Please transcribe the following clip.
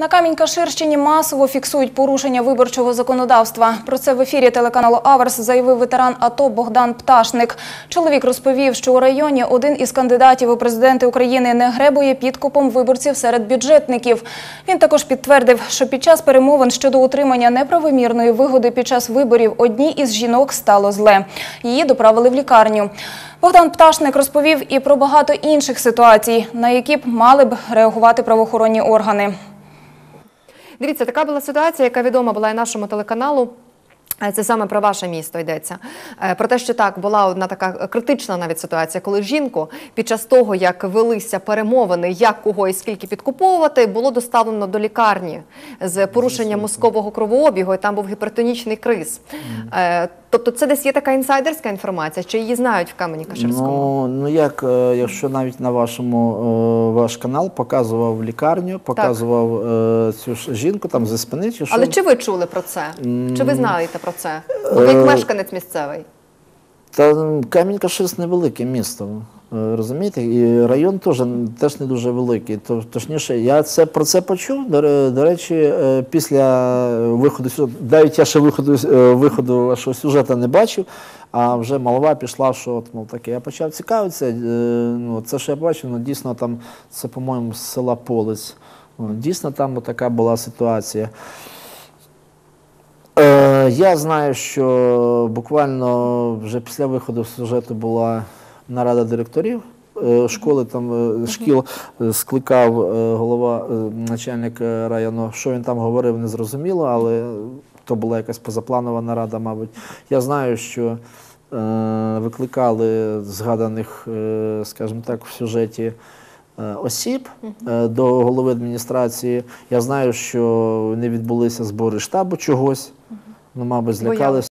На Камінь-Каширщині масово фіксують порушення виборчого законодавства. Про це в ефірі телеканалу Аверс заявив ветеран АТО Богдан Пташник. Чоловік розповів, що у районі один із кандидатів у президенти України не гребує підкупом виборців серед бюджетників. Він також підтвердив, що під час перемовин щодо утримання неправомірної вигоди під час виборів одній із жінок стало зле. Її доправили в лікарню. Богдан Пташник розповів і про багато інших ситуацій, на які б мали б реагувати правоохоронні органи. Дивіться, така була ситуація, яка відома була і нашому телеканалу. Е, Це саме про ваше місто йдеться. Е, Про те, що так була одна така критична навіть ситуація, коли жінку під час того, як велися перемовини, як кого і скільки підкуповувати, було доставлено до лікарні з порушенням мозкового кровообігу, і там був гіпертонічний криз. Е, Тобто, це десь є така інсайдерська інформація, чи її знають в камені Каширському? Ну, ну як, е, якщо навіть на вашому е, ваш канал показував лікарню, показував так. цю ж жінку там зі спини, чи що? Але чи ви чули про це? Чи ви знаєте про це? Ви Е, як мешканець місцевий? Та Камінь-Каширськ невелике місто. Е, Розумієте, і район теж, теж не дуже великий. То- Точніше, я це про це почув. До, до речі, е, після виходу сюжету, навіть я ще виходу, е, виходу вашого сюжету не бачив, а вже молва пішла, що от, мов таке. Я почав цікавитися. е, Ну, це що я бачив, ну дійсно там це, по-моєму, з села Полець. Дійсно, там така була ситуація. Е, я знаю, що буквально вже після виходу сюжету була нарада директорів е, школи, там е, шкіл е, скликав голова, начальник району. Що він там говорив, не зрозуміло, але то була якась позапланова нарада, мабуть. Я знаю, що викликали згаданих, скажімо так, в сюжеті. Осіб до голови адміністрації. Я знаю, що не відбулися збори штабу чогось. Ну, мабуть, злякалися.